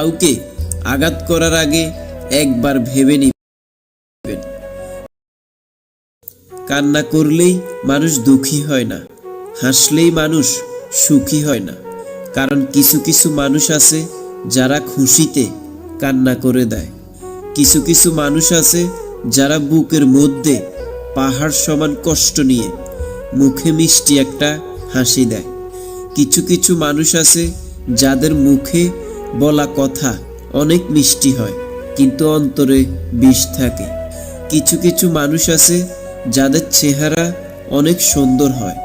কাউকে আঘাত করার আগে একবার ভেবে নিবেন। কান্না করলেই মানুষ দুঃখী হয় না, হাসলেই মানুষ সুখী হয় না, কারণ কিছু কিছু মানুষ আছে যারা খুশিতে কান্না করে দেয়। কিছু কিছু মানুষ আছে যারা বুকের মধ্যে পাহাড় সমান কষ্ট নিয়ে মুখে মিষ্টি একটা হাসি দেয়। কিছু কিছু মানুষ আছে যাদের মুখে বলা কথা অনেক মিষ্টি হয়, কিন্তু অন্তরে বিষ থাকে। কিছু কিছু মানুষ আছে যাদের চেহারা অনেক সুন্দর হয়,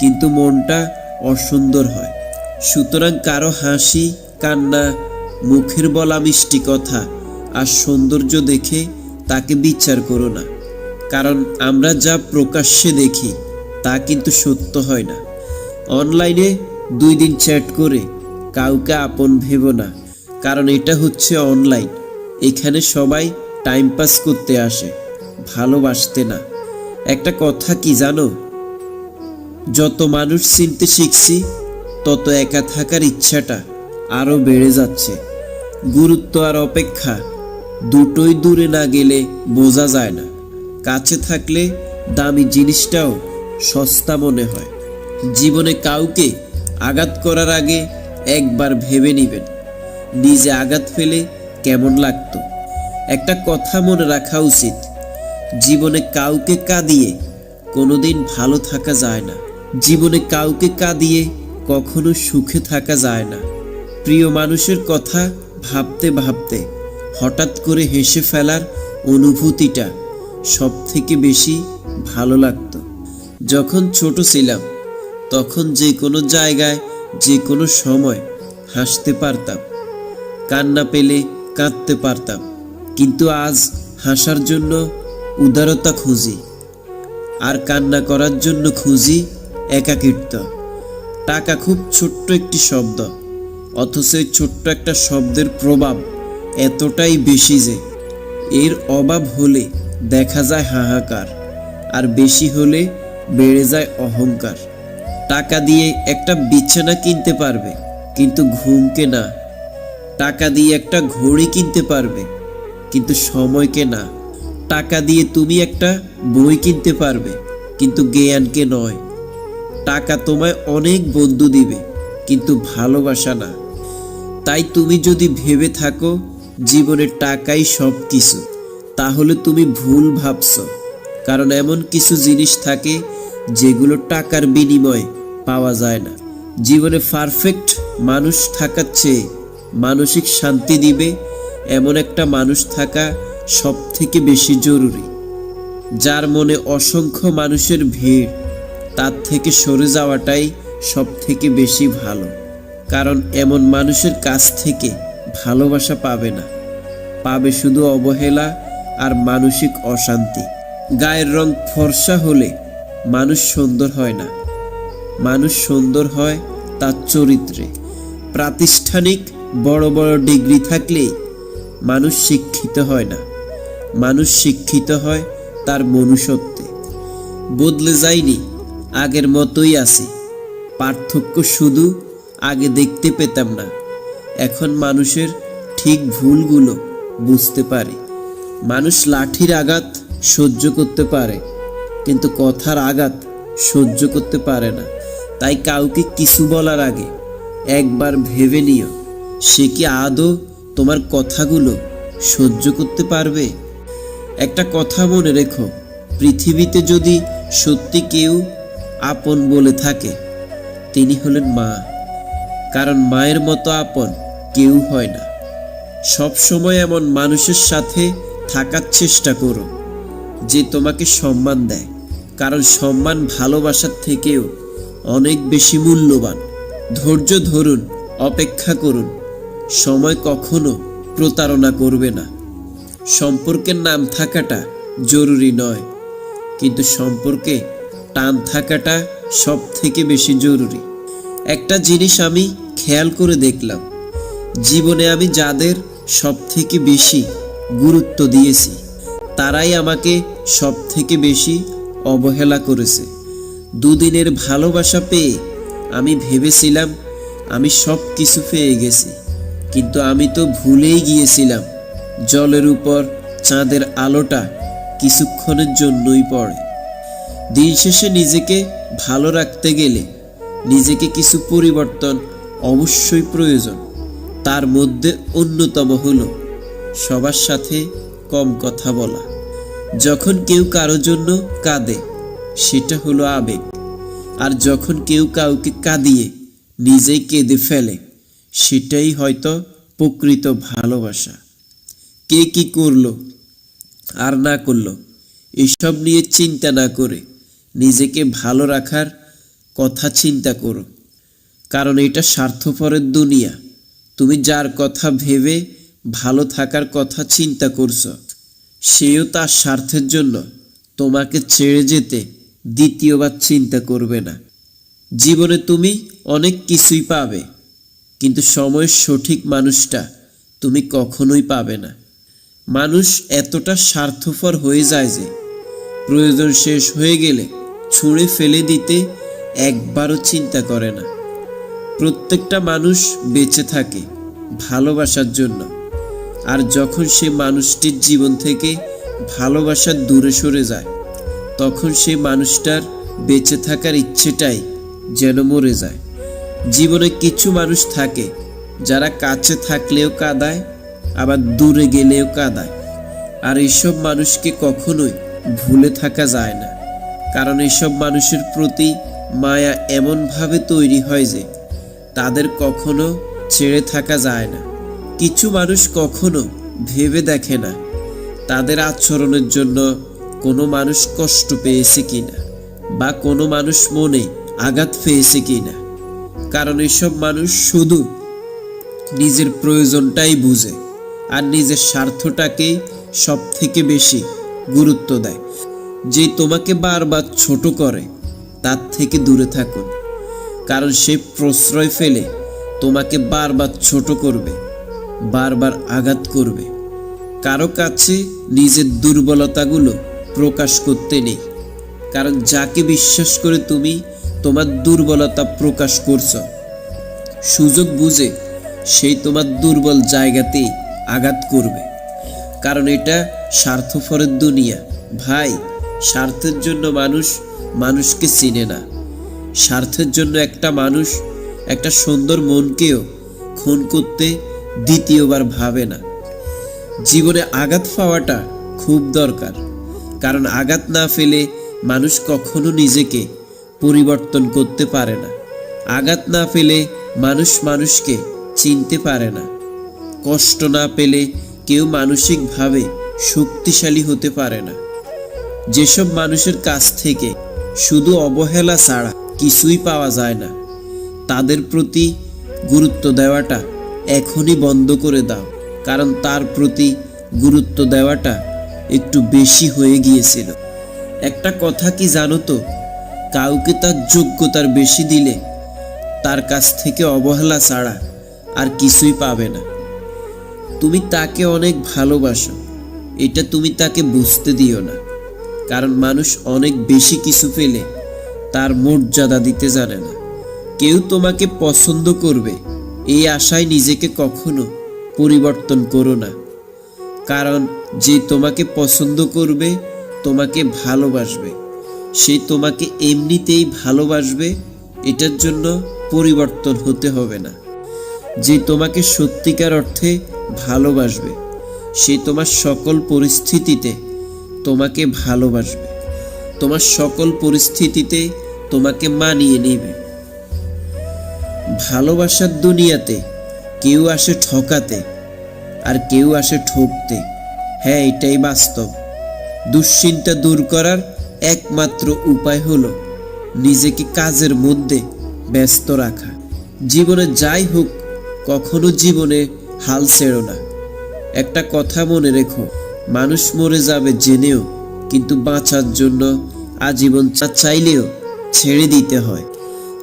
কিন্তু মনটা অসুন্দর হয়। সুতরাং কারও হাসি, কান্না, মুখের বলা মিষ্টি কথা আর সৌন্দর্য দেখে তাকে বিচার করো না, কারণ আমরা যা প্রকাশ্যে দেখি তা কিন্তু সত্য হয় না। অনলাইনে দুই দিন চ্যাট করে কাউকে আপন ভেবো না। কারণ এটা হচ্ছে অনলাইন এখানে সবাই টাইম পাস করতে আসে, ভালোবাসতে না। একটা কথা কি জানো? যত মানুষ চিনতে শিখছি, তত একা থাকার ইচ্ছাটা আরও বেড়ে যাচ্ছে। গুরুত্ব আর অপেক্ষা দুটোই দূরে না গেলে বোঝা যায় না। কাছে থাকলে দামি জিনিসটাও সস্তা মনে হয়। জীবনে কাউকে আঘাত করার আগে একবার ভেবে নিবেন, নিজে আঘাত ফেলে কেমন লাগতো। একটা কথা মনে রাখা উচিত, জীবনে কাউকে কাঁদিয়ে কোনোদিন ভালো থাকা যায় না। জীবনে কাউকে কাঁদিয়ে কখনো সুখে থাকা যায় না। প্রিয় মানুষের কথা ভাবতে ভাবতে, হঠাৎ করে হেসে ফেলার অনুভূতিটা সব থেকে বেশি ভালো লাগতো। যখন ছোট ছিলাম, তখন যে কোনো জায়গায় যে কোনো সময় হাসতে পারতাম। কান্না পেলে কাঁদতে পারতাম। কিন্তু আজ হাসার জন্য উদারতা খুঁজি। আর কান্না করার জন্য খুঁজি একাকিত্ব। টাকা খুব ছোট্ট একটি শব্দ। অথচ এই ছোট্ট একটা শব্দের প্রভাব এতটাই বেশি যে এর অভাব হলে দেখা যায় হাহাকার, আর বেশি হলে বেড়ে যায় অহংকার। টাকা দিয়ে একটা বিছানা কিনতে পারবে, কিন্তু ঘুমকে না। টাকা দিয়ে একটা ঘড়ি কিনতে পারবে, কিন্তু সময়কে না। টাকা দিয়ে তুমি একটা বই কিনতে পারবে, কিন্তু জ্ঞানকে নয়। টাকা তোমায় অনেক বন্ধু দিবে, কিন্তু ভালোবাসা না। তাই তুমি যদি ভেবে থাকো, জীবনে টাকাই সব কিছু তাহলে তুমি ভুল ভাবছ। কারণ এমন কিছু জিনিস থাকে, যেগুলো টাকার বিনিময়ে পাওয়া যায় না। জীবনে পারফেক্ট মানুষ থাকার চেয়ে মানসিক শান্তি দিবে এমন একটা মানুষ থাকা সব থেকে বেশি জরুরি। যার মনে অসংখ্য মানুষের ভিড়, তার থেকে সরে যাওয়াটাই সব থেকে বেশি ভালো। কারণ এমন মানুষের কাছ থেকে ভালোবাসা পাবে না। পাবে শুধু অবহেলা আর মানসিক অশান্তি। গায়ের রং ফর্সা হলে মানুষ সুন্দর হয় না। মানুষ সুন্দর হয় তার চরিত্রে। প্রাতিষ্ঠানিক বড় বড় ডিগ্রি থাকলে মানুষ শিক্ষিত হয় না। মানুষ শিক্ষিত হয় তার মনুষ্যত্বে। বদলে যায়নি, আগের মতোই আছে। পার্থক্য শুধু আগে দেখতে পেতাম না। এখন মানুষের ঠিক ভুলগুলো বুঝতে পারে। মানুষ লাঠির আঘাত সহ্য করতে পারে, কিন্তু কথার আঘাত সহ্য করতে পারে না। তাই কাউকে কিছু বলার আগে একবার ভেবে নিও, সে কি আদৌ তোমার কথাগুলো সহ্য করতে পারবে? একটা কথা মনে রেখো, পৃথিবীতে যদি সত্যি কেউ আপন বলে থাকে, তিনি হলেন মা। কারণ মায়ের মতো আপন কেউ হয় না। সব সময় এমন মানুষের সাথে থাকার চেষ্টা করো, যে তোমাকে সম্মান দেয়। কারণ সম্মান ভালোবাসার থেকেও অনেক বেশি মূল্যবান। ধৈর্য ধরুন, অপেক্ষা করুন। সময় কখনো প্রতারণা করবে না। সম্পর্কের নাম থাকাটা জরুরি নয়, কিন্তু সম্পর্কে টান থাকাটা সব থেকে বেশি জরুরি। একটা জিনিস আমি খেয়াল করে দেখলাম, জীবনে আমি যাদের সব থেকে বেশি গুরুত্ব দিয়েছি, তারাই আমাকে সব থেকে বেশি অবহেলা করেছে। দুদিনের ভালোবাসা পেয়ে আমি ভেবেছিলাম আমি সব কিছু পেয়ে গেছি। কিন্তু আমি তো ভুলেই গিয়েছিলাম, জলের উপর চাঁদের আলোটা কিছুক্ষণের জন্যই পড়ে। দিন শেষে নিজেকে ভালো রাখতে গেলে নিজেকে কিছু পরিবর্তন অবশ্যই প্রয়োজন। তার মধ্যে অন্যতম হলো সবার সাথে কম কথা বলা। যখন কেউ কারও জন্য কাঁদে সেটা হলো আবেগ। আর যখন কেউ কাউকে কাঁদিয়ে নিজেই কেঁদে ফেলে, সেটাই হয়তো প্রকৃত ভালোবাসা। কে কি করল, আর না করল, এসব নিয়ে চিন্তা না করে নিজেকে ভালো রাখার কথা চিন্তা করো। কারণ এটা স্বার্থপরের দুনিয়া। তুমি যার কথা ভেবে ভালো থাকার কথা চিন্তা করছ, সেও তার স্বার্থের জন্য তোমাকে ছেড়ে যেতে দ্বিতীয়বার চিন্তা করবে না। জীবনে তুমি অনেক কিছুই পাবে, কিন্তু সময়ের সঠিক মানুষটা তুমি কখনোই পাবে না। মানুষ এতটা স্বার্থপর হয়ে যায় যে, প্রয়োজন শেষ হয়ে গেলে ছুঁড়ে ফেলে দিতে একবারও চিন্তা করে না। প্রত্যেকটা মানুষ বেঁচে থাকে ভালোবাসার জন্য, আর যখন সে মানুষটির জীবন থেকে ভালোবাসা দূরে সরে যায় তখন সেই মানুষটার বেঁচে থাকার ইচ্ছেটাই যেন মরে যায়। জীবনে কিছু মানুষ থাকে যারা কাছে থাকলেও কাঁদায়, আবার দূরে গেলেও কাঁদায়। আর এইসব মানুষকে কখনোই ভুলে থাকা যায় না। কারণ এইসব মানুষের প্রতি মায়া এমনভাবে তৈরি হয় যে তাদের কখনো ছেড়ে থাকা যায় না। কিছু মানুষ কখনো ভেবে দেখে না। তাদের আচরণের জন্য কোনো মানুষ কষ্ট পেয়েছে কিনা বা কোনো মানুষ মনে আঘাত পেয়েছে কিনা। কারণ এসব মানুষ শুধু নিজের প্রয়োজনটাই বুঝে আর নিজের স্বার্থটাকেই সব থেকে বেশি গুরুত্ব দেয়। যে তোমাকে বারবার ছোট করে, তার থেকে দূরে থাকুন। কারণ সে প্রশ্রয় ফেলে তোমাকে বারবার ছোট করবে, বারবার আঘাত করবে। কারও কাছে নিজের দুর্বলতাগুলো প্রকাশ করতে নেই। কারণ যাকে বিশ্বাস করে তুমি, তোমার দুর্বলতা প্রকাশ করছ। সুযোগ বুঝে সেই তোমার দুর্বল জায়গাতেই আঘাত করবে। কারণ এটা স্বার্থপরের দুনিয়া। ভাই, স্বার্থের জন্য মানুষ মানুষকে চিনে না। স্বার্থের জন্য একটা মানুষ একটা সুন্দর মনকেও খুন করতে দ্বিতীয়বার ভাবে না। জীবনে আঘাত পাওয়াটা খুব দরকার। কারণ আঘাত না ফেলে মানুষ কখনো নিজেকে পরিবর্তন করতে পারে না। আঘাত না পেলে মানুষ মানুষকে চিনতে পারে না। কষ্ট না পেলে কেউ মানসিকভাবে শক্তিশালী হতে পারে না। যেসব মানুষের কাছ থেকে শুধু অবহেলা ছাড়া কিছুই পাওয়া যায় না, তাদের প্রতি গুরুত্ব দেওয়াটা এখনই বন্ধ করে দাও, কারণ তার প্রতি গুরুত্ব দেওয়াটা একটু বেশি হয়ে গিয়েছিল। একটা কথা কি জানো তো? কাউকে তার যোগ্যতার বেশি দিলে তার কাছ থেকে অবহেলা ছাড়া আর কিছুই পাবে না। তুমি তাকে অনেক ভালোবাসো, এটা তুমি তাকে বুঝতে দিও না। কারণ মানুষ অনেক বেশি কিছু পেলে তার মর্যাদা দিতে জানে না। কেউ তোমাকে পছন্দ করবে, এই আশায় নিজেকে কখনো পরিবর্তন করো না। কারণ যে তোমাকে পছন্দ করবে, তোমাকে ভালোবাসবে। সে তোমাকে এমনিতেই ভালোবাসবে, এটার জন্য পরিবর্তন হতে হবে না। যে তোমাকে সত্যিকার অর্থে ভালোবাসবে, সে তোমার সকল পরিস্থিতিতে তোমাকে ভালোবাসবে। তোমার সকল পরিস্থিতিতে তোমাকে মানিয়ে নেবে। ভালোবাসার দুনিয়াতে কেউ আসে ঠকাতে, আর কেউ আসে ঠকতে। হ্যাঁ এটাই বাস্তব। দুশ্চিন্তা দূর করার একমাত্র উপায় হলো নিজেকে কাজের মধ্যে ব্যস্ত রাখা। জীবনে যাই হোক, কখনো জীবনে হাল ছেড়ো না। একটা কথা মনে রেখো, মানুষ মরে যাবে জেনেও, কিন্তু বাঁচার জন্য আজীবন চাইলেও ছেড়ে দিতে হয়।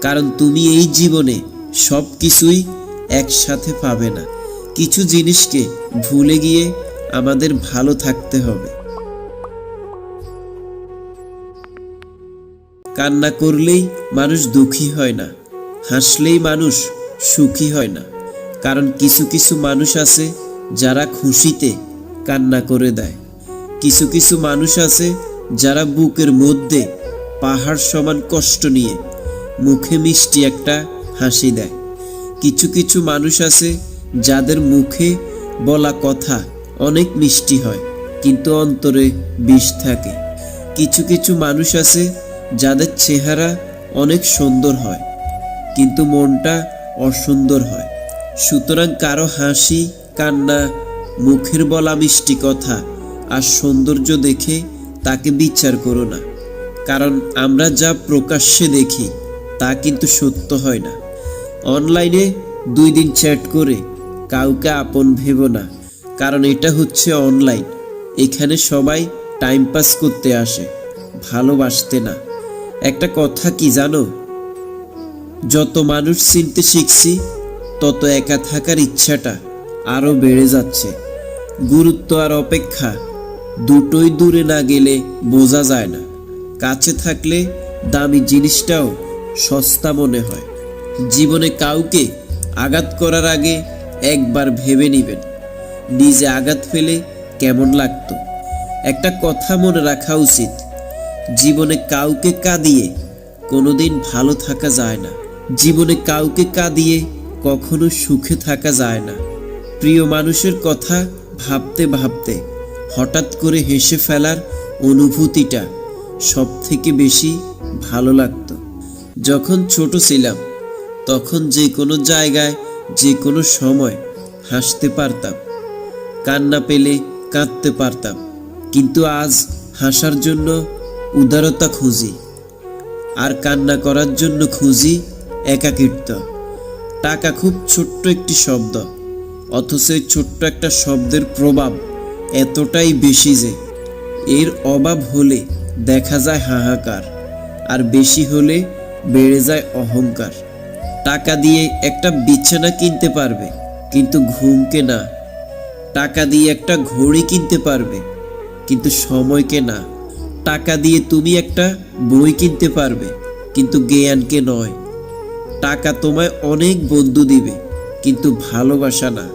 কারণ তুমি এই জীবনে সব কিছুই একসাথে পাবে না। কিছু জিনিসকে ভুলে গিয়ে আমাদের ভালো থাকতে হবে। কান্না করলেই মানুষ দুঃখী হয় না, হাসলেই মানুষ সুখী হয় না, কারণ কিছু কিছু মানুষ আছে যারা খুশিতে কান্না করে দেয়। কিছু কিছু মানুষ আছে যারা বুকের মধ্যে পাহাড় সমান কষ্ট নিয়ে মুখে মিষ্টি একটা হাসি দেয়। কিছু কিছু মানুষ আছে যাদের মুখে বলা কথা অনেক মিষ্টি হয়, কিন্তু অন্তরে বিষ থাকে। কিছু কিছু মানুষ আছে যাদের চেহারা অনেক সুন্দর হয়, কিন্তু মনটা অসুন্দর হয়। সুতরাং কারও হাসি, কান্না, মুখের বলা মিষ্টি কথা আর সৌন্দর্য দেখে তাকে বিচার করো না, কারণ আমরা যা প্রকাশ্যে দেখি তা কিন্তু সত্য হয় না। অনলাইনে দুই দিন চ্যাট করে কাউকে আপন ভেবো না। কারণ এটা হচ্ছে অনলাইন এখানে সবাই টাইম পাস করতে আসে, ভালোবাসতে না। একটা কথা কি জানো? যত মানুষ চিনতে শিখছি, তত একা থাকার ইচ্ছাটা আরও বেড়ে যাচ্ছে। গুরুত্ব আর অপেক্ষা দুটোই দূরে না গেলে বোঝা যায় না। কাছে থাকলে দামি জিনিসটাও সস্তা মনে হয়। জীবনে কাউকে আঘাত করার আগে একবার ভেবে নেবেন। নিজে আঘাত ফেলে কেমন লাগতো? একটা কথা মনে রাখা উচিত, জীবনে কাউকে কাঁদিয়ে কোনোদিন ভালো থাকা যায় না। জীবনে কাউকে কাঁদিয়ে কখনো সুখে থাকা যায় না। প্রিয় মানুষের কথা ভাবতে ভাবতে, হঠাৎ করে হেসে ফেলার অনুভূতিটা সব থেকে বেশি ভালো লাগতো। যখন ছোট ছিলাম, তখন যে কোনো জায়গায়, যে কোনো সময় হাসতে পারতাম। কান্না পেলে কাঁদতে পারতাম। কিন্তু আজ হাসার জন্য উদারতা খুঁজি। আর কান্না করার জন্য খুঁজি একাকিত্ব। টাকা খুব ছোট্ট একটি শব্দ। অথচ ছোট্ট একটা শব্দের প্রভাব এতটাই বেশি যে এর অভাব হলে দেখা যায় হাহাকার, আর বেশি হলে বেড়ে যায় অহংকার। টাকা দিয়ে একটা বিছানা কিনতে পারবে, কিন্তু ঘুমকে না টাকা দিয়ে একটা ঘড়ি কিনতে পারবে, কিন্তু সময়কে না। টাকা দিয়ে তুমি একটা বই কিনতে পারবে, কিন্তু জ্ঞানকে নয়। টাকা তোমায় অনেক বন্ধু দিবে, কিন্তু ভালোবাসা না।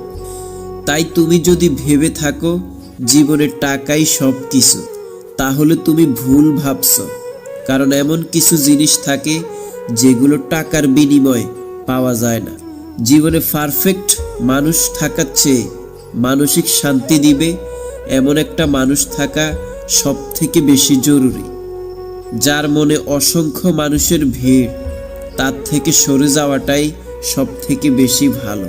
তাই তুমি যদি ভেবে থাকো, জীবনে টাকাই সব কিছু তাহলে তুমি ভুল ভাবছ। কারণ এমন কিছু জিনিস থাকে, যেগুলো টাকার বিনিময়ে পাওয়া যায় না। জীবনে পারফেক্ট মানুষ থাকার চেয়ে মানসিক শান্তি দিবে, এমন একটা মানুষ থাকা সব থেকে বেশি জরুরি। যার মনে অসংখ্য মানুষের ভিড়, তার থেকে সরে যাওয়াটাই সব থেকে বেশি ভালো।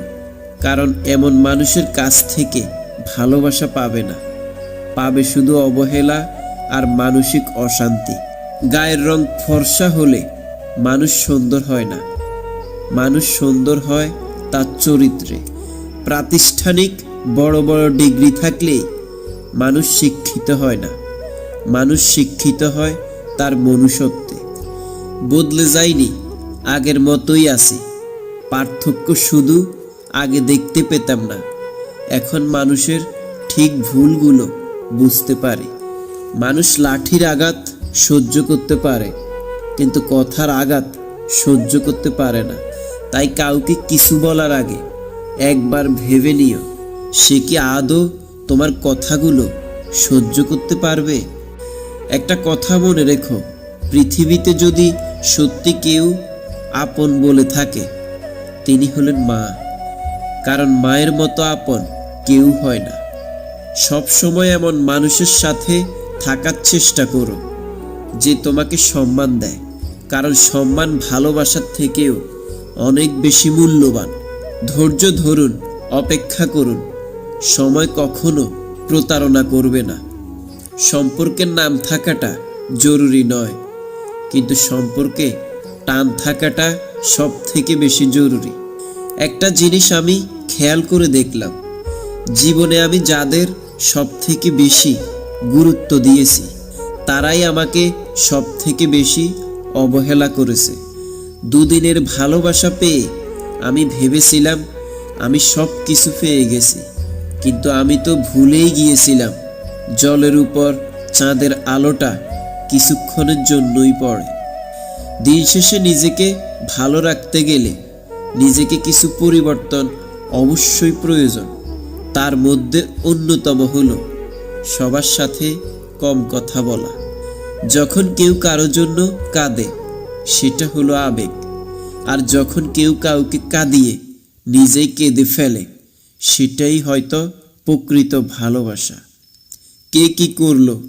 কারণ এমন মানুষের কাছ থেকে ভালোবাসা পাবে না। পাবে শুধু অবহেলা আর মানসিক অশান্তি। গায়ের রং ফর্সা হলে মানুষ সুন্দর হয় না। মানুষ সুন্দর হয় তার চরিত্রে। প্রাতিষ্ঠানিক বড় বড় ডিগ্রি থাকলে মানুষ শিক্ষিত হয় না। মানুষ শিক্ষিত হয় তার মনুষ্যত্বে। বদলে যায়নি, আগের মতোই আছে। পার্থক্য শুধু আগে দেখতে পেতাম না। এখন মানুষের ঠিক ভুলগুলো বুঝতে পারে। মানুষ লাঠির আঘাত সহ্য করতে পারে, কিন্তু কথার আঘাত সহ্য করতে পারে না। তাই কাউকে কিছু বলার আগে একবার ভেবে নিও। সে কি আদৌ তোমার কথাগুলো সহ্য করতে পারবে? একটা কথা মনে রেখো, পৃথিবীতে যদি সত্যি কেউ আপন বলে থাকে, তিনি হলেন মা। কারণ মায়ের মতো আপন কেউ হয় না। সব সময় এমন মানুষের সাথে থাকার চেষ্টা করো, যে তোমাকে সম্মান দেয়। কারণ সম্মান ভালোবাসার থেকেও অনেক বেশি মূল্যবান। ধৈর্য ধরুন, অপেক্ষা করুন। সময় কখনো প্রতারণা করবে না। সম্পর্কের নাম থাকাটা জরুরি নয়, কিন্তু সম্পর্কে টান থাকাটা সব থেকে বেশি জরুরি। একটা জিনিস আমি খেয়াল করে দেখলাম, জীবনে আমি যাদের সব থেকে বেশি গুরুত্ব দিয়েছি, তারাই আমাকে সব থেকে বেশি অবহেলা করেছে। দুদিনের ভালোবাসা পেয়ে আমি ভেবেছিলাম আমি সব কিছু পেয়ে গেছি। কিন্তু আমি তো ভুলেই গিয়েছিলাম। জলের উপর চাঁদের আলোটা কিছুক্ষণের জন্যই পড়ে। দিন শেষে নিজেকে ভালো রাখতে গেলে নিজেকে কিছু পরিবর্তন অবশ্যই প্রয়োজন। তার মধ্যে অন্যতম হলো সবার সাথে কম কথা বলা। যখন কেউ কারও জন্য কাঁদে, সেটা হলো আবেগ। আর যখন কেউ কাউকে কাঁদিয়ে নিজেই কেঁদে ফেলে সেটাই হয়তো প্রকৃত ভালোবাসা। কে কি করল,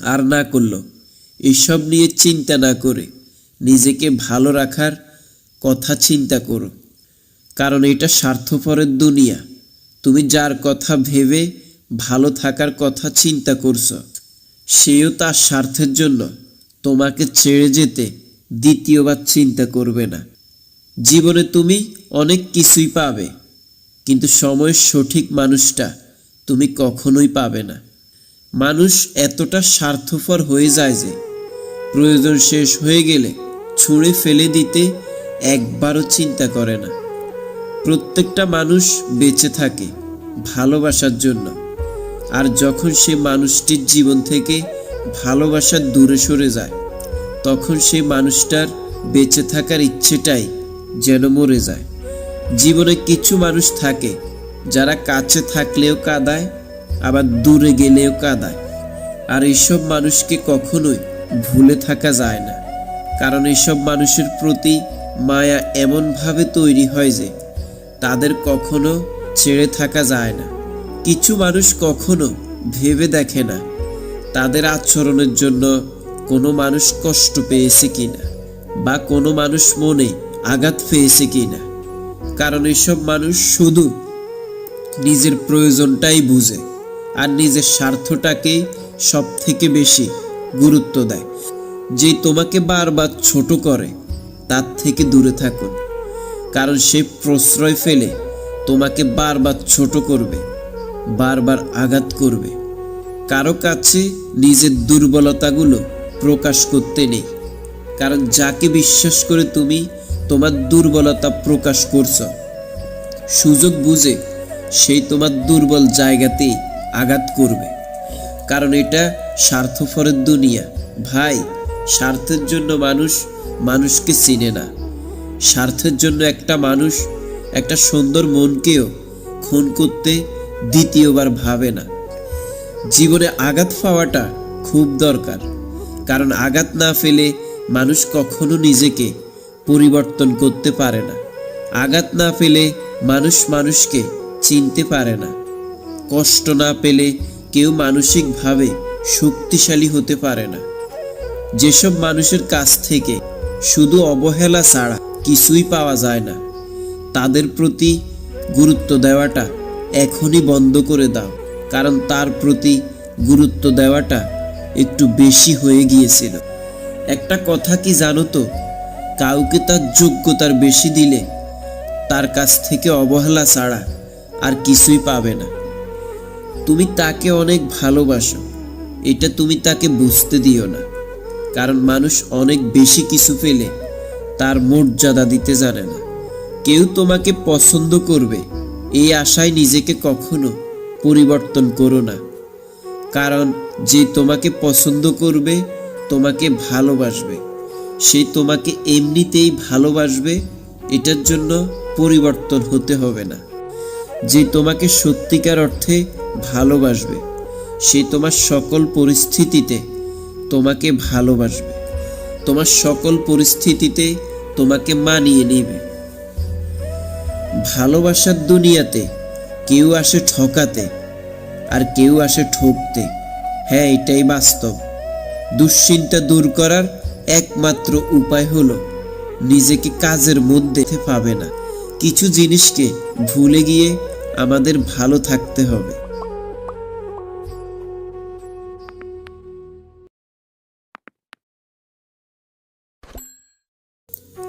আর না করল, এসব নিয়ে চিন্তা না করে নিজেকে ভালো রাখার কথা চিন্তা করো। কারণ এটা স্বার্থপরের দুনিয়া। তুমি যার কথা ভেবে ভালো থাকার কথা চিন্তা করছ, সেও তার স্বার্থের জন্য তোমাকে ছেড়ে যেতে দ্বিতীয়বার চিন্তা করবে না। জীবনে তুমি অনেক কিছুই পাবে। কিন্তু সময়ের সঠিক মানুষটা তুমি কখনোই পাবে না। মানুষ এতটা স্বার্থপর হয়ে যায় যে, প্রয়োজন শেষ হয়ে গেলে ছুঁড়ে ফেলে দিতে একবারও চিন্তা করে না। প্রত্যেকটা মানুষ বেঁচে থাকে ভালোবাসার জন্য। আর যখন সে মানুষটির জীবন থেকে ভালোবাসা দূরে সরে যায়, তখন সেই মানুষটার বেঁচে থাকার ইচ্ছেটাই যেন মরে যায়। জীবনে কিছু মানুষ থাকে যারা কাছে থাকলেও কাঁদায়, আবার দূরে গেলেও কাঁদায়। আর এইসব মানুষকে কখনোই ভুলে থাকা যায় না। কারণ এইসব মানুষের প্রতি মায়া এমনভাবে তৈরি হয় যে তাদের কখনো ছেড়ে থাকা যায় না। কিছু মানুষ কখনো ভেবে দেখে না তাদের আচরণের জন্য কোনো মানুষ কষ্ট পেয়েছে কিনা বা কোনো মানুষ মনে আঘাত পেয়েছে কিনা। কারণ এসব মানুষ শুধু নিজের প্রয়োজনটাই বুঝে আর নিজের স্বার্থটাকেই সব থেকে বেশি গুরুত্ব দেয়। যে তোমাকে বারবার ছোট করে, তার থেকে দূরে থাকুন। কারণ সে প্রশ্রয় ফেলে তোমাকে বারবার ছোট করবে, বারবার আঘাত করবে। কারও কাছে নিজের দুর্বলতাগুলো প্রকাশ করতে নেই। কারণ যাকে বিশ্বাস করে তুমি তোমার দুর্বলতা প্রকাশ করছ। সুযোগ বুঝে সেই তোমার দুর্বল জায়গাতেই আঘাত করবে। কারণ এটা স্বার্থপরের দুনিয়া। ভাই, স্বার্থের জন্য মানুষ মানুষকে চিনে না। স্বার্থের জন্য একটা মানুষ একটা সুন্দর মনকেও খুন করতে দ্বিতীয়বার ভাবে না। জীবনে আঘাত পাওয়াটা খুব দরকার। কারণ আঘাত না ফেলে মানুষ কখনো নিজেকে পরিবর্তন করতে পারে না। আঘাত না পেলে মানুষ মানুষকে চিনতে পারে না। কষ্ট না পেলে কেউ মানসিকভাবে শক্তিশালী হতে পারে না। যেসব মানুষের কাছ থেকে শুধু অবহেলা ছাড়া কিছুই পাওয়া যায় না, তাদের প্রতি গুরুত্ব দেওয়াটা এখনই বন্ধ করে দাও, কারণ তার প্রতি গুরুত্ব দেওয়াটা একটু বেশি হয়ে গিয়েছিল। একটা কথা কি জানো তো? কাউকে তার যোগ্যতার বেশি দিলে তার কাছ থেকে অবহেলা ছাড়া আর কিছুই পাবে না। তুমি তাকে অনেক ভালোবাসো, এটা তুমি তাকে বুঝতে দিও না। কারণ মানুষ অনেক বেশি কিছু পেলে তার মর্যাদা দিতে জানে না। কেউ তোমাকে পছন্দ করবে, এই আশায় নিজেকে কখনো পরিবর্তন করো না। কারণ যে তোমাকে পছন্দ করবে, তোমাকে ভালোবাসবে। সে তোমাকে এমনিতেই ভালোবাসবে, এটার জন্য পরিবর্তন হতে হবে না। যে তোমাকে সত্যিকার অর্থে ভালোবাসবে, সে তোমার সকল পরিস্থিতিতে তোমাকে ভালোবাসবে। তোমার সকল পরিস্থিতিতে তোমাকে মানিয়ে নেবে। ভালোবাসার দুনিয়াতে কেউ আসে ঠকাতে আর কেউ আসে ঠকতে। হ্যাঁ এটাই বাস্তব। দুশ্চিন্তা দূর করার একমাত্র উপায় হলো নিজেকে কাজের মধ্যে পাবে না। কিছু জিনিসকে ভুলে গিয়ে আমাদের ভালো থাকতে হবে।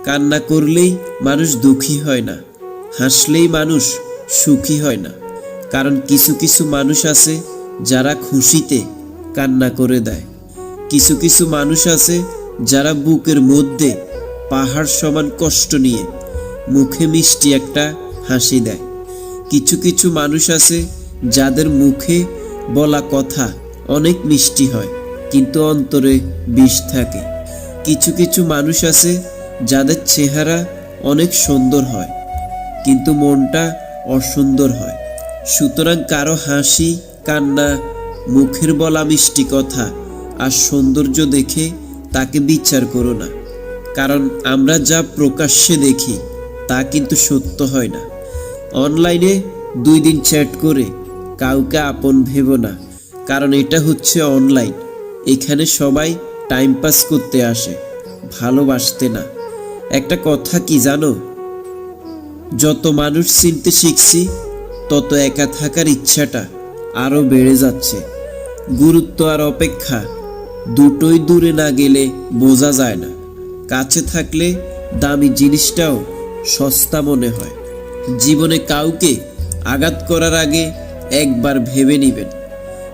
কান্না করলেই মানুষ দুঃখী হয় না, হাসলেই মানুষ সুখী হয় না। কারণ কিছু কিছু মানুষ আছে যারা খুশিতে কান্না করে দেয়। কিছু কিছু মানুষ আছে যারা বুকের মধ্যে পাহাড় সমান কষ্ট নিয়ে মুখে মিষ্টি একটা হাসি দেয়। কিছু কিছু মানুষ আছে যাদের মুখে বলা কথা অনেক মিষ্টি হয়, কিন্তু অন্তরে বিষ থাকে। কিছু কিছু মানুষ আছে যাদের চেহারা অনেক সুন্দর হয়, কিন্তু মনটা অসুন্দর হয়। সুতরাং কারও হাসি, কান্না, মুখের বলা মিষ্টি কথা আর সৌন্দর্য দেখে তাকে বিচার করো না। কারণ আমরা যা প্রকাশ্যে দেখি, তা কিন্তু সত্য হয় না। অনলাইনে দুই দিন চ্যাট করে কাউকে আপন ভেবো না। কারণ এটা হচ্ছে অনলাইন। এখানে সবাই টাইম পাস করতে আসে, ভালোবাসতে না। একটা কথা কি জানো? যত মানুষ চিনতে শিখছি, তত একা থাকার ইচ্ছাটা আরও বেড়ে যাচ্ছে। গুরুত্ব আর অপেক্ষা দুটোই দূরে না গেলে বোঝা যায় না। কাছে থাকলে দামি জিনিসটাও সস্তা মনে হয়। জীবনে কাউকে আঘাত করার আগে একবার ভেবে নেবেন।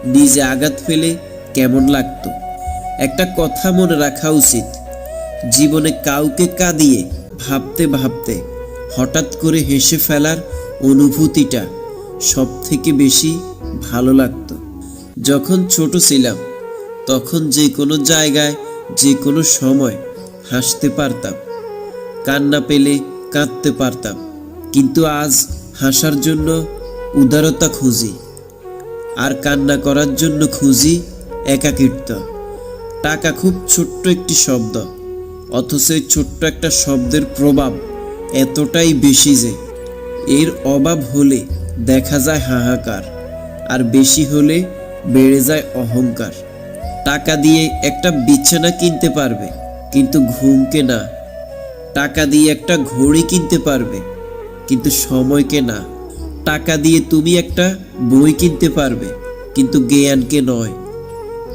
নিজে আঘাত ফেলে কেমন লাগতো? একটা কথা মনে রাখা উচিত। জীবনে কাউকে কাঁদিয়ে ভাবতে ভাবতে হঠাৎ করে হেসে ফেলার অনুভূতিটা সব থেকে বেশি ভালো লাগতো। যখন ছোট ছিলাম তখন যে কোনো জায়গায়, যে কোনো সময় হাসতে পারতাম। কান্না পেলে কাঁদতে পারতাম। কিন্তু আজ হাসার জন্য উদারতা খুঁজি। আর কান্না করার জন্য খুঁজি একাকিত্ব। টাকা খুব ছোট্ট একটি শব্দ। অথচ এই ছোট্ট একটা শব্দের প্রভাব এতটাই বেশি যে এর অভাব হলে দেখা যায় হাহাকার, আর বেশি হলে বেড়ে যায় অহংকার। টাকা দিয়ে একটা বিছানা কিনতে পারবে, কিন্তু ঘুমকে না। টাকা দিয়ে একটা ঘড়ি কিনতে পারবে, কিন্তু সময়কে না। টাকা দিয়ে তুমি একটা বই কিনতে পারবে, কিন্তু জ্ঞানকে নয়।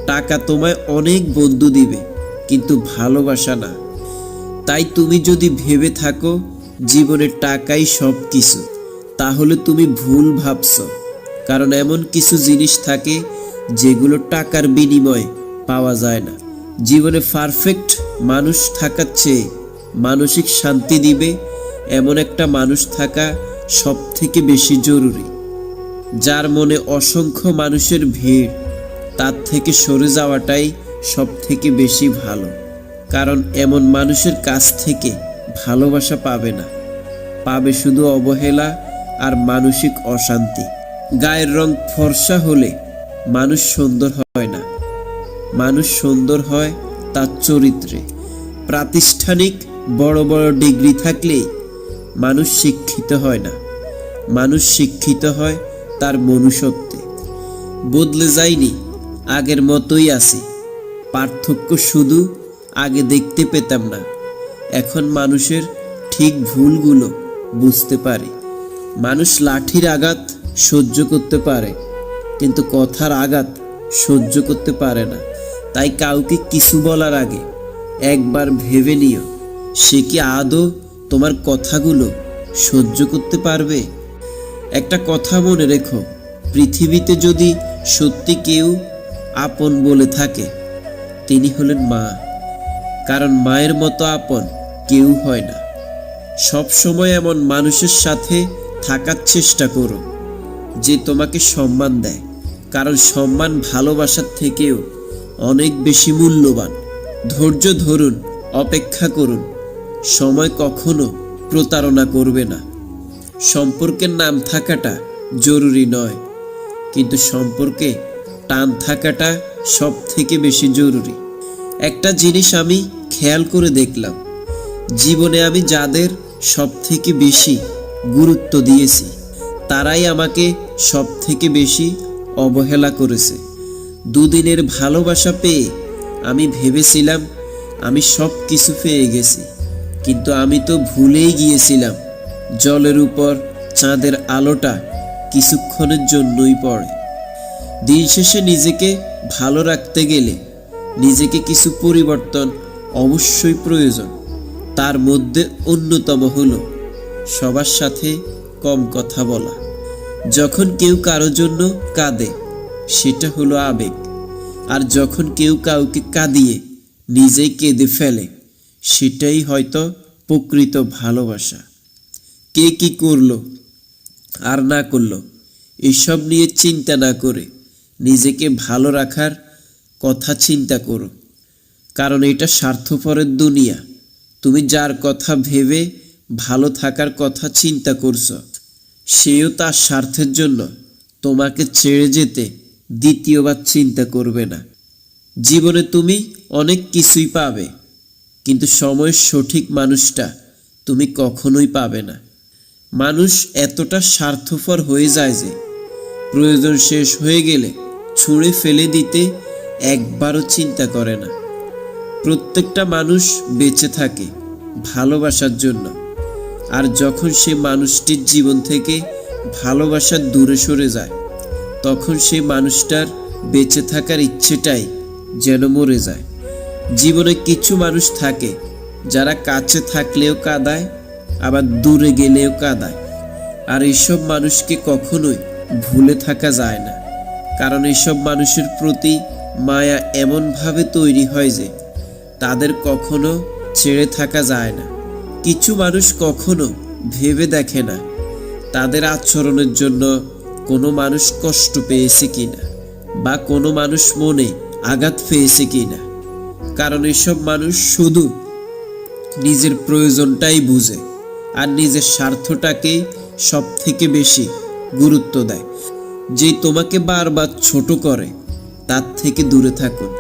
টাকা তোমায় অনেক বন্ধু দিবে, কিন্তু ভালোবাসা না। তাই তুমি যদি ভেবে থাকো, জীবনে টাকাই সব কিছু তাহলে তুমি ভুল ভাবছ। কারণ এমন কিছু জিনিস থাকে, যেগুলো টাকার বিনিময়ে পাওয়া যায় না। জীবনে পারফেক্ট মানুষ থাকার চেয়ে মানসিক শান্তি দিবে এমন একটা মানুষ থাকা সব থেকে বেশি জরুরি। যার মনে অসংখ্য মানুষের ভিড়, তার থেকে সরে যাওয়াটাই সব থেকে বেশি ভালো। কারণ এমন মানুষের কাছ থেকে ভালোবাসা পাবে না। পাবে শুধু অবহেলা আর মানসিক অশান্তি। গায়ের রং ফর্সা হলে মানুষ সুন্দর হয় না। মানুষ সুন্দর হয় তার চরিত্রে। প্রাতিষ্ঠানিক বড় বড় ডিগ্রি থাকলে মানুষ শিক্ষিত হয় না। মানুষ শিক্ষিত হয় তার মনুষ্যত্বে। বদলে যায়নি, আগের মতোই আছে। পার্থক্য শুধু আগে দেখতে পেতাম না। এখন মানুষের ঠিক ভুলগুলো বুঝতে পারে। মানুষ লাঠির আঘাত সহ্য করতে পারে, কিন্তু কথার আঘাত সহ্য করতে পারে না। তাই কাউকে কিছু বলার আগে একবার ভেবে নিও, সে কি আদৌ তোমার কথাগুলো সহ্য করতে পারবে? একটা কথা মনে রেখো, পৃথিবীতে যদি সত্যি কেউ আপন বলে থাকে, তিনি হলেন মা। কারণ মায়ের মতো আপন কেউ হয় না। সব সময় এমন মানুষের সাথে থাকার চেষ্টা করো, যে তোমাকে সম্মান দেয়। কারণ সম্মান ভালোবাসার থেকেও অনেক বেশি মূল্যবান। ধৈর্য ধরুন, অপেক্ষা করুন। সময় কখনো প্রতারণা করবে না। সম্পর্কের নাম থাকাটা জরুরি নয়, কিন্তু সম্পর্কে টান থাকাটা সব থেকে বেশি জরুরি। একটা জিনিস আমি খেয়াল করে দেখলাম, জীবনে আমি যাদের সব থেকে বেশি গুরুত্ব দিয়েছি, তারাই আমাকে সব থেকে বেশি অবহেলা করেছে। দুদিনের ভালোবাসা পেয়ে আমি ভেবেছিলাম আমি সব কিছু পেয়ে গেছি। কিন্তু আমি তো ভুলেই গিয়েছিলাম, জলের উপর চাঁদের আলোটা কিছুক্ষণের জন্যই পড়ে। দিন শেষে নিজেকে ভালো রাখতে গেলে নিজেকে কিছু পরিবর্তন অবশ্যই প্রয়োজন। তার মধ্যে অন্যতম হলো সবার সাথে কম কথা বলা। যখন কেউ কারোর জন্য কাঁদে সেটা হলো আবেগ। আর যখন কেউ কাউকে কাঁদিয়ে নিজেই কেঁদে ফেলে, সেটাই হয়তো প্রকৃত ভালোবাসা। কে কি করল, আর না করল, এসব নিয়ে চিন্তা না করে নিজেকে ভালো রাখার কথা চিন্তা করো। কারণ এটা স্বার্থপরের দুনিয়া। তুমি যার কথা ভেবে ভালো থাকার কথা চিন্তা করছ, সেও তার স্বার্থের জন্য তোমাকে ছেড়ে যেতে দ্বিতীয়বার চিন্তা করবে না। জীবনে তুমি অনেক কিছুই পাবে, কিন্তু সময়ের সঠিক মানুষটা তুমি কখনোই পাবে না। মানুষ এতটা স্বার্থপর হয়ে যায় যে, প্রয়োজন শেষ হয়ে গেলে ছুঁড়ে ফেলে দিতে একবারও চিন্তা করে না। প্রত্যেকটা মানুষ বেঁচে থাকে ভালোবাসার জন্য, আর যখন সে মানুষটির জীবন থেকে ভালোবাসা দূরে সরে যায় তখন সেই মানুষটার বেঁচে থাকার ইচ্ছেটাই যেন মরে যায়। জীবনে কিছু মানুষ থাকে যারা কাছে থাকলেও কাঁদায়, আবার দূরে গেলেও কাঁদায়। আর এইসব মানুষকে কখনোই ভুলে থাকা যায় না। কারণ এইসব মানুষের প্রতি মায়া এমনভাবে তৈরি হয় যে তাদের কখনো ছেড়ে থাকা যায় না। কিছু মানুষ কখনো ভেবে দেখে না। তাদের আচরণের জন্য কোনো মানুষ কষ্ট পেয়েছে কিনা বা কোনো মানুষ মনে আঘাত পেয়েছে কিনা। কারণ এসব মানুষ শুধু নিজের প্রয়োজনটাই বুঝে আর নিজের স্বার্থটাকেই সব থেকে বেশি গুরুত্ব দেয়। যে তোমাকে বারবার ছোট করে, তার থেকে দূরে থাকুন।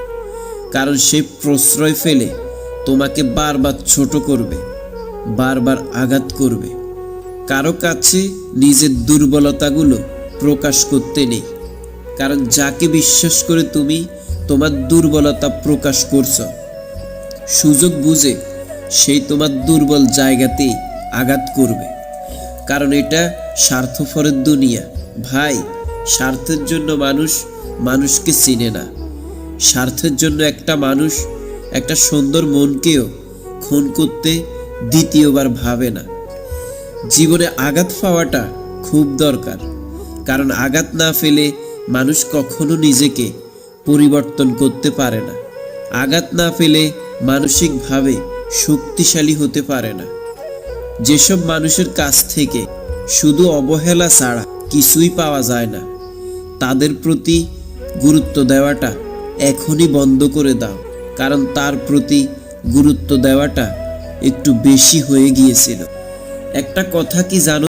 কারণ সে প্রশ্রয় ফেলে তোমাকে বারবার ছোট করবে, বারবার আঘাত করবে। কারও কাছে নিজের দুর্বলতাগুলো প্রকাশ করতে নেই। কারণ যাকে বিশ্বাস করে তুমি তোমার দুর্বলতা প্রকাশ করছ, সুযোগ বুঝে সেই তোমার দুর্বল জায়গাতেই আঘাত করবে। কারণ এটা স্বার্থপরের দুনিয়া। ভাই, স্বার্থের জন্য মানুষ মানুষকে চিনে না। স্বার্থের জন্য একটা মানুষ একটা সুন্দর মনকেও খুন করতে দ্বিতীয়বার ভাবে না। জীবনে আঘাত পাওয়াটা খুব দরকার। কারণ আঘাত না ফেলে মানুষ কখনো নিজেকে পরিবর্তন করতে পারে না। আঘাত না ফেলে মানসিকভাবে শক্তিশালী হতে পারে না। যেসব মানুষের কাছ থেকে শুধু অবহেলা ছাড়া কিছুই পাওয়া যায় না, তাদের প্রতি গুরুত্ব দেওয়াটা এখনই বন্ধ করে দাও, কারণ তার প্রতি গুরুত্ব দেওয়াটা একটু বেশি হয়ে গিয়েছিল। একটা কথা কি জানো?